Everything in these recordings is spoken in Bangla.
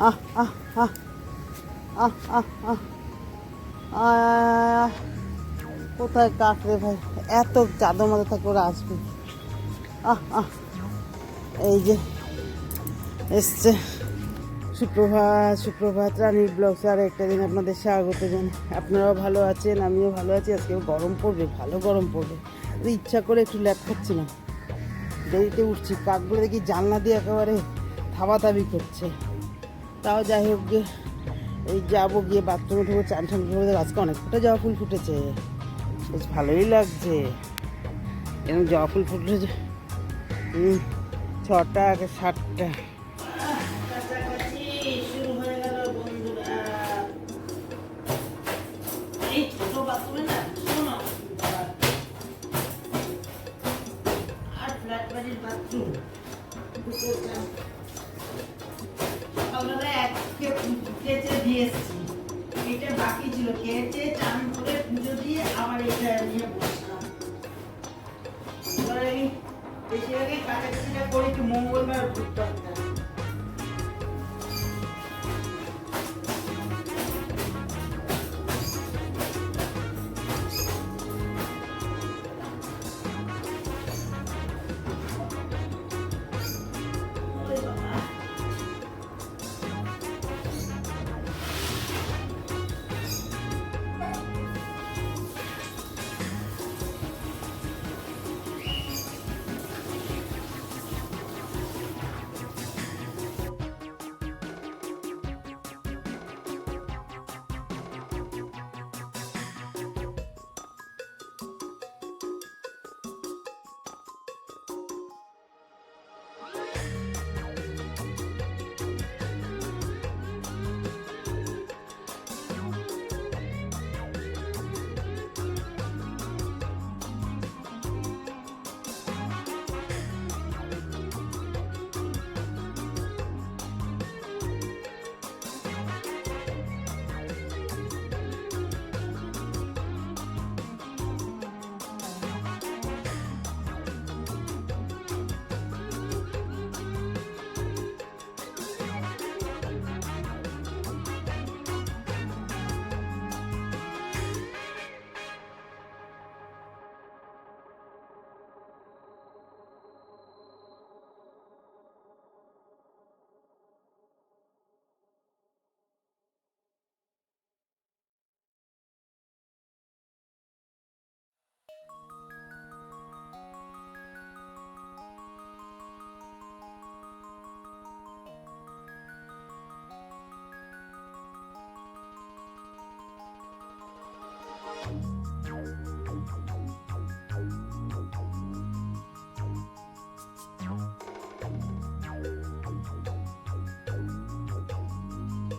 আহ আহ আহ আহ আহ আহ কোথায় কাকরে ভাই এত চাদর মাথা থাকে ওরা আসবে আহ আহ এই যে এসছে সুপ্রভাত সুপ্রভাত রানীর ব্লগস আর একটা দিন আপনাদের স্বাগত জান আপনারাও ভালো আছেন আমিও ভালো আছি আজকেও গরম পড়বে ভালো গরম পড়বে ইচ্ছা করে একটু ল্যাপ খাচ্ছিলাম দেরিতে উঠছি, কাকগুলো দেখি জানলা দিয়ে একেবারে থাবাথাবি করছে। তাও যাই হোক গিয়ে, এই যাব গিয়ে বাথরুমে ঢুকবো, চান ঠান করে আজকে অনেকটা জবা ফুল ফুটেছে। বেশ ভালোই লাগছে। এরকম জবা ফুল ফুটেছে। ছটা, সাতটা। এটা বাকি ছিল কেচে চান করে পুজো দিয়ে আবার এটা নিয়ে বসলাম। এবার এই বেশি আগে কাটাকাটিটা করে, একটু মঙ্গলবার ঘুরতে হবে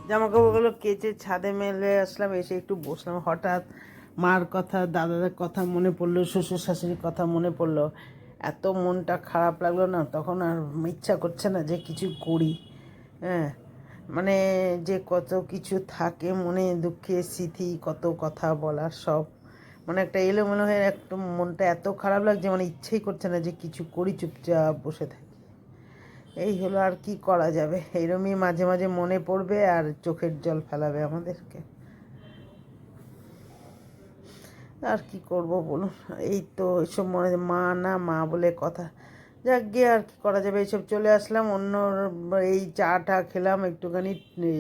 জামা কাপড়গুলো কেচে ছাদে মেলে আসলাম, এসে একটু বসলাম। হঠাৎ মার কথা, দাদাদের কথা মনে পড়ল, শ্বশুর শাশুড়ির কথা মনে পড়ল। এত মনটা খারাপ লাগল না, তখন আর ইচ্ছা করছে না যে কিছু করি। হ্যাঁ মানে যে কত কিছু থাকে, মনে দুঃখে, স্মৃতি, কত কথা বলার সব। মানে একটা এলোমেলো হয়ে একটু মনটা এত খারাপ লাগছে মানে ইচ্ছেই করছে না যে কিছু করি, চুপচাপ বসে থাকি। এই হলো আর কি করা যাবে। এইরমই মাঝে মাঝে মনে পড়বে আর চোখের জল ফেলাবে আমাদেরকে। আর কি করব বলুন? এই তো এসব মনে মা না মা বলে কথা। যাক, গিয়ে আর কি করা যাবে? এইসব চলে আসলাম, অন্য এই চা টা খেলাম, একটুখানি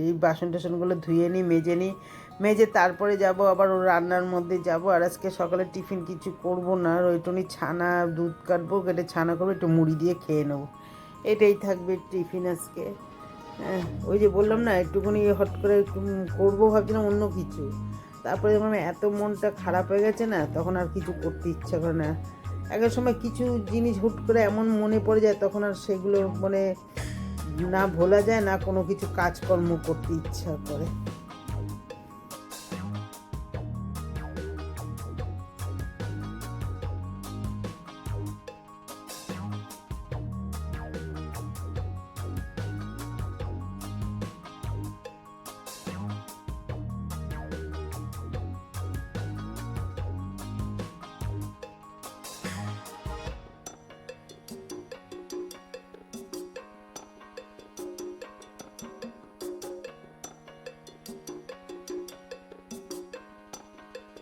এই বাসন টাসনগুলো ধুয়ে নিই, মেজে নিই। মেজে তারপরে যাব, আবার ওর রান্নার মধ্যে যাব। আর আজকে সকালে টিফিন কিছু করব না ওইটুনি ছানা দুধ কাটবো, কেটে ছানা করব, একটু মুড়ি দিয়ে খেয়ে নেব। এটাই থাকবে টিফিন আজকে। হ্যাঁ ওই যে বললাম না, একটুখানি হট করে করব ভাবছিলাম অন্য কিছু। তারপরে যখন এত মনটা খারাপ হয়ে গেছে না, তখন আর কিছু করতে ইচ্ছা করে না। একের সময় কিছু জিনিস হুট করে এমন মনে পড়ে যায়, তখন আর সেগুলো মানে না ভোলা যায়, না কোনো কিছু কাজকর্ম করতে ইচ্ছা করে।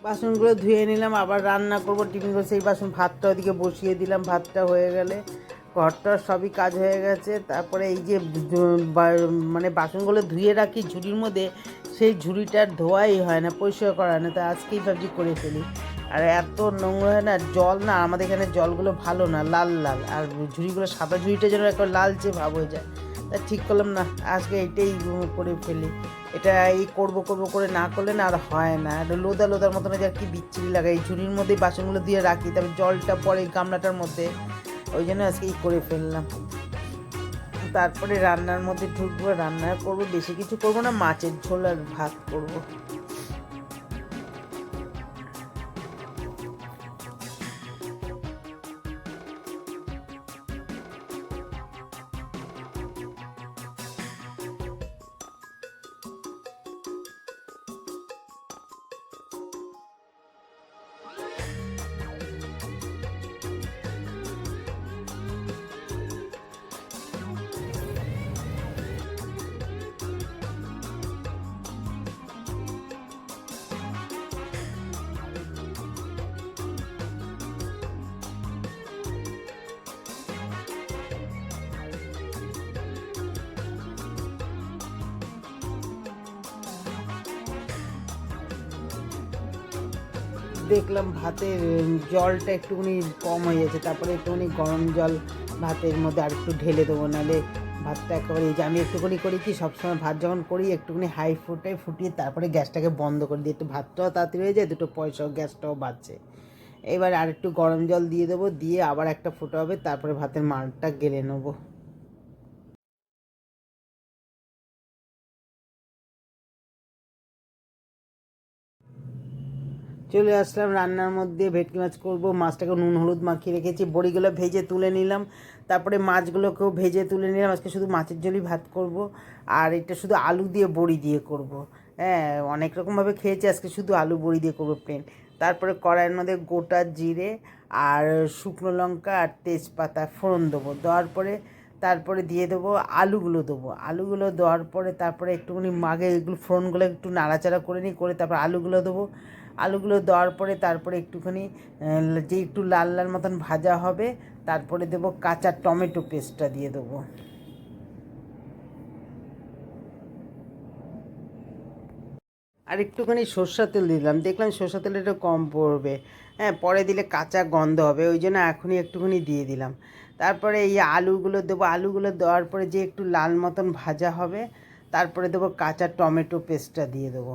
বাসনগুলো ধুয়ে নিলাম, আবার রান্না করব টিফিনগুলো সেই বাসন ভাতটা ওদিকে বসিয়ে দিলাম, ভাতটা হয়ে গেলে ঘরটা সবই কাজ হয়ে গেছে। তারপরে এই যে মানে বাসনগুলো ধুয়ে রাখি ঝুড়ির মধ্যে, সেই ঝুড়িটার ধোয়াই হয় না, পরিষ্কার করা না, তো আজকেই ভাবছি করে ফেলি। আর এত নোংরা হয় না জল না, আমাদের এখানে জলগুলো ভালো না, লাল লাল, আর ঝুড়িগুলো সাদা ঝুড়িটা যেন একটা লালচে ভাব হয়ে যায়। তা ঠিক করলাম না, আজকে এটাই করে ফেলি। এটা এই করব করব করে না করলে না আর হয় না। একটা লোদা লোদার মতন যে আর কি বিচ্ছিরি লাগে। এই ঝুড়ির মধ্যেই বাসনগুলো দিয়ে রাখি, তারপর জলটা পরে গামলাটার মধ্যে। ওই জন্য আজকে এই করে ফেললাম। তারপরে রান্নার মধ্যে ঢুকবো, রান্না করব, বেশি কিছু করব না, মাছের ঝোল আর ভাত করব। দেখলাম ভাতের জলটা একটুখানি কম হয়ে গেছে। তারপরে একটুখানি গরম জল ভাতের মধ্যে আর একটু ঢেলে দেবো, নাহলে ভাতটা একেবারে এই যে আমি একটুখানি করি কি, সবসময় ভাত যখন করি, একটুখানি হাই ফুটে ফুটিয়ে তারপরে গ্যাসটাকে বন্ধ করে দিই। একটু ভাতটাও তাড়াতাড়ি হয়ে যায়, দুটো পয়সাও, গ্যাসটাও বাঁচছে এবার আর একটু গরম জল দিয়ে দেবো, দিয়ে আবার একটা ফুটো হবে, তারপরে ভাতের মারটা গেলে নেব। চলে আসলাম, রান্নার মধ্যে ভেটকি মাছ করব। মাছটাকে নুন, হলুদ মাখিয়ে রেখেছি, বড়িগুলো ভেজে তুলে নিলাম। তারপরে মাছগুলোকেও ভেজে তুলে নিলাম। আজকে শুধু মাছের ঝোলই ভাত করব, আর এটা শুধু আলু দিয়ে বড়ি দিয়ে করব। হ্যাঁ অনেক রকমভাবে খেয়েছি, আজকে শুধু আলু বড়ি দিয়ে করব প্লেন তারপরে কড়াইয়ের মধ্যে গোটা জিরে আর শুকনো লঙ্কা আর তেজপাতা ফোড়ন দেবো। দেওয়ার পরে তারপরে দিয়ে দেবো আলুগুলো দেবো। আলুগুলো দেওয়ার পরে তারপরে একটুখানি মাগে এগুলো ফোড়নগুলো একটু নাড়াচাড়া করে নিই, করে তারপর আলুগুলো দেবো। আলুগুলো দেওয়ার পরে তারপরে একটুখানি যে একটু লাল লাল মতন ভাজা হবে, তারপরে দেবো কাঁচা টমেটো পেস্টটা দিয়ে দেবো। আর একটুখানি সর্ষা তেল দিলাম। দেখলাম সর্ষা তেল একটু কম পড়বে। হ্যাঁ পরে দিলে কাঁচা গন্ধ হবে, ওই জন্য এখনই একটুখানি দিয়ে দিলাম। তারপরে এই আলুগুলো দেবো, আলুগুলো দেওয়ার পরে যে একটু লাল মতন ভাজা হবে, তারপরে দেবো কাঁচা টমেটো পেস্টটা দিয়ে দেবো।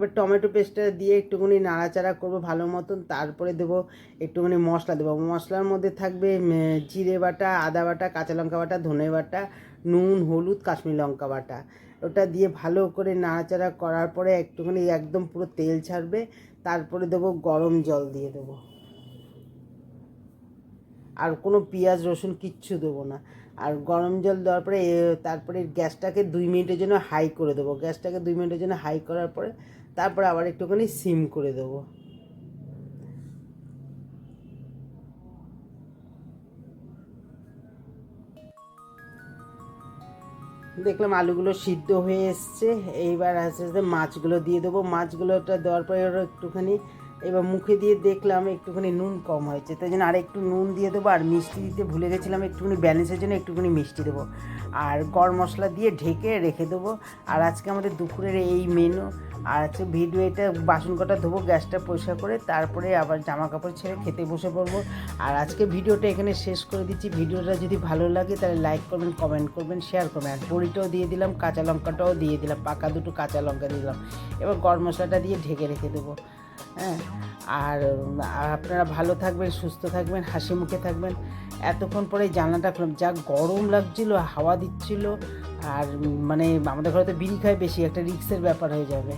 এবার টমেটো পেস্টটা দিয়ে একটুখানি নাড়াচাড়া করব ভালো মতন, তারপরে দেবো একটুখানি মশলা দেবো। মশলার মধ্যে থাকবে জিরে বাটা, আদা বাটা, কাঁচা লঙ্কা বাটা, ধনে বাটা, নুন, হলুদ, কাশ্মীর লঙ্কা বাটা। ওটা দিয়ে ভালো করে নাড়াচাড়া করার পরে একটুখানি একদম পুরো তেল ছাড়বে, তারপরে দেবো গরম জল দিয়ে দেবো। আর কোনো পেঁয়াজ, রসুন কিচ্ছু দেবো না। আর গরম জল দেওয়ার পরে তারপরে গ্যাসটাকে দুই মিনিটের জন্য হাই করে দেবো। গ্যাসটাকে দুই মিনিটের জন্য হাই করার পরে তারপরে আবার একটুখানি সিম করে দেবো। দেখলাম আলুগুলো সিদ্ধ হয়ে এসছে। এইবার আস্তে আস্তে মাছগুলো দিয়ে দেবো। মাছগুলোটা দেওয়ার পরে ওরা একটুখানি এবার মুখে দিয়ে দেখলাম একটুখানি নুন কম হয়েছে। তাই জন্য আর একটু নুন দিয়ে দেবো আর মিষ্টি দিতে ভুলে গেছিলাম, একটুখানি ব্যালেন্সের জন্য একটুখানি মিষ্টি দেবো। আর গরম মশলা দিয়ে ঢেকে রেখে দেবো। আর আজকে আমাদের দুপুরের এই মেনু আর আজকে ভিডিও এটা বাসন কটা ধোবো, গ্যাসটা পরিষ্কার করে তারপরে আবার জামা কাপড় ছেড়ে খেতে বসে পড়ব। আর আজকে ভিডিওটা এখানে শেষ করে দিচ্ছি। ভিডিওটা যদি ভালো লাগে তাহলে লাইক করবেন কমেন্ট করবেন শেয়ার করবেন। আর বড়িটাও দিয়ে দিলাম, কাঁচা লঙ্কাটাও দিয়ে দিলাম, পাকা দুটো কাঁচা লঙ্কা দিলাম। এবার গরম মশলাটা দিয়ে ঢেকে রেখে দেবো। হ্যাঁ আর আপনারা ভালো থাকবেন, সুস্থ থাকবেন, হাসি মুখে থাকবেন। এতক্ষণ পরে জানলাটা খুললাম। যা গরম লাগছিল, হাওয়া দিচ্ছিল, আর মানে আমাদের ঘরে তো বিড়ি খায় বেশি, একটা রিক্সের ব্যাপার হয়ে যাবে।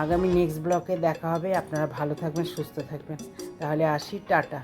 আগামী নেক্সট ব্লকে দেখা হবে। আপনারা ভালো থাকবেন সুস্থ থাকবেন। তাহলে আসি টাটা।